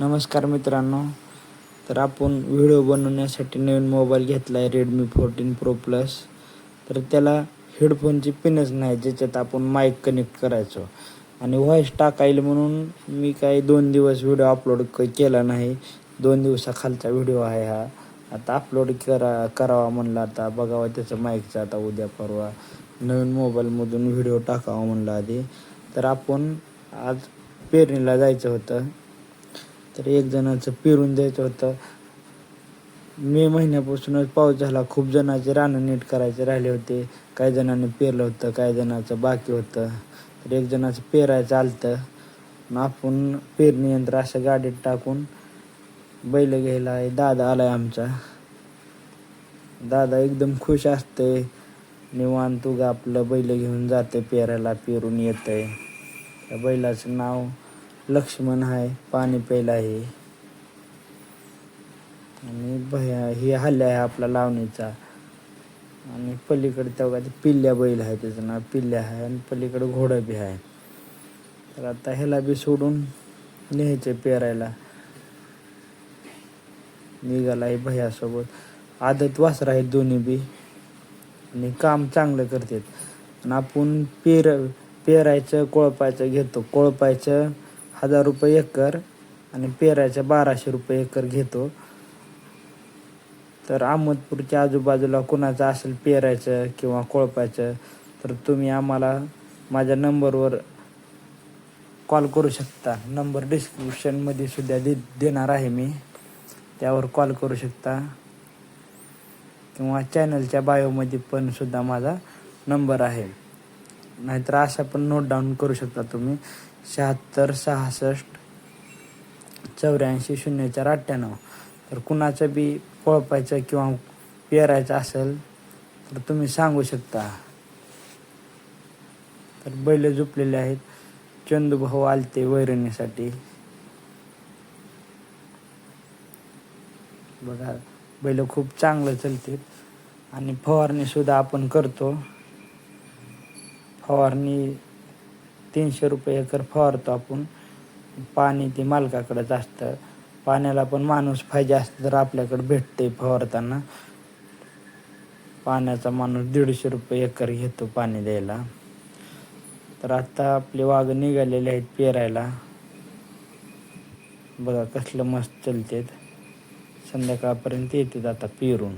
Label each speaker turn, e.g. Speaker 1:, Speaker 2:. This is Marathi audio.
Speaker 1: नमस्कार मित्रांनो. तर आपण व्हिडिओ बनवण्यासाठी नवीन मोबाईल घेतला आहे रेडमी फोर्टीन प्रो प्लस तर त्याला हेडफोनची पिनच नाही ज्याच्यात आपण माईक कनेक्ट करायचो. आणि व्हॉईस टाकायला म्हणून मी काही दोन दिवस व्हिडिओ अपलोड केला नाही. दोन दिवसाखालचा व्हिडिओ आहे हा. आता अपलोड करा करावा म्हणला आता. बघावा त्याचं माईकचं आता उद्या परवा. नवीन मोबाईलमधून व्हिडिओ टाकावा म्हणला आधी. तर आपण आज पेरणीला जायचं होतं. तर एक जणाचं पेरून द्यायचं होतं. मे महिन्यापासूनच पाऊस झाला. खूप जणांचे रानं नीट करायचे राहिले होते. काही जणांनी पेरलं होतं काही जणांचं बाकी होतं. तर एक जणाचं पेरायचं आलतं. आपण पेरणी यंत्र अशा गाडीत टाकून बैल घ्यायला आहे. दादा आला आहे आमचा. दादा एकदम खुश असते निवांत उगा आपलं बैल घेऊन जाते पेरायला पेरून येतंय. त्या बैलाचं नाव लक्ष्मण आहे पाणी प्यायला आहे. आणि भया हे हल्ला आहे आपला लावणीचा. आणि पलीकडे तेव्हा ते पिल्ल्या बैल आहे त्याचं नाव पिल्ल्या आहे आणि पलीकडे घोडं बी आहे. तर आता ह्याला बी सोडून न्यायचे पेरायला. निघाला आहे भयासोबत. आदत वासर आहेत दोन्ही बी. आणि काम चांगलं करतात. आणि आपण पेर पेरायचं कोळपायचं घेतो. कोळपायचं हजार रुपये एकर आणि पेराच्या बाराशे रुपये एकर घेतो. तर अहमदपूरच्या आजूबाजूला कुणाचं असेल पेरायचं किंवा कोळपायचं तर तुम्ही आम्हाला माझ्या नंबरवर कॉल करू शकता. नंबर डिस्क्रिप्शनमध्ये सुद्धा दे देणार आहे मी. त्यावर कॉल करू शकता. किंवा चॅनलच्या बायोमध्ये पण सुद्धा माझा नंबर आहे. नाहीतर अशा पण नोट डाऊन करू शकता तुम्ही. शहात्तर सहासष्ट चौऱ्याऐंशी शून्य चार अठ्ठ्याण्णव. तर कुणाचं बी पळपायचं किंवा पेरायचं असेल तर तुम्ही सांगू शकता. तर बैल झोपलेले आहेत. चंदूभाऊ आलते वैरणीसाठी. बघा बैल खूप चांगलं चालते. आणि फवारणी सुद्धा आपण करतो. फवारणी तीनशे रुपये एकर फवारतो आपण. पाणी ते मालकाकडेच असतं पाण्याला पण माणूस पाहिजे असतं तर आपल्याकडे भेटते फवारताना. पाण्याचा माणूस दीडशे रुपये एकर घेतो पाणी द्यायला. तर आता आपले वाघ निघालेले आहेत पेरायला. बघा कसलं मस्त चलतेत. संध्याकाळपर्यंत येतात आता पेरून.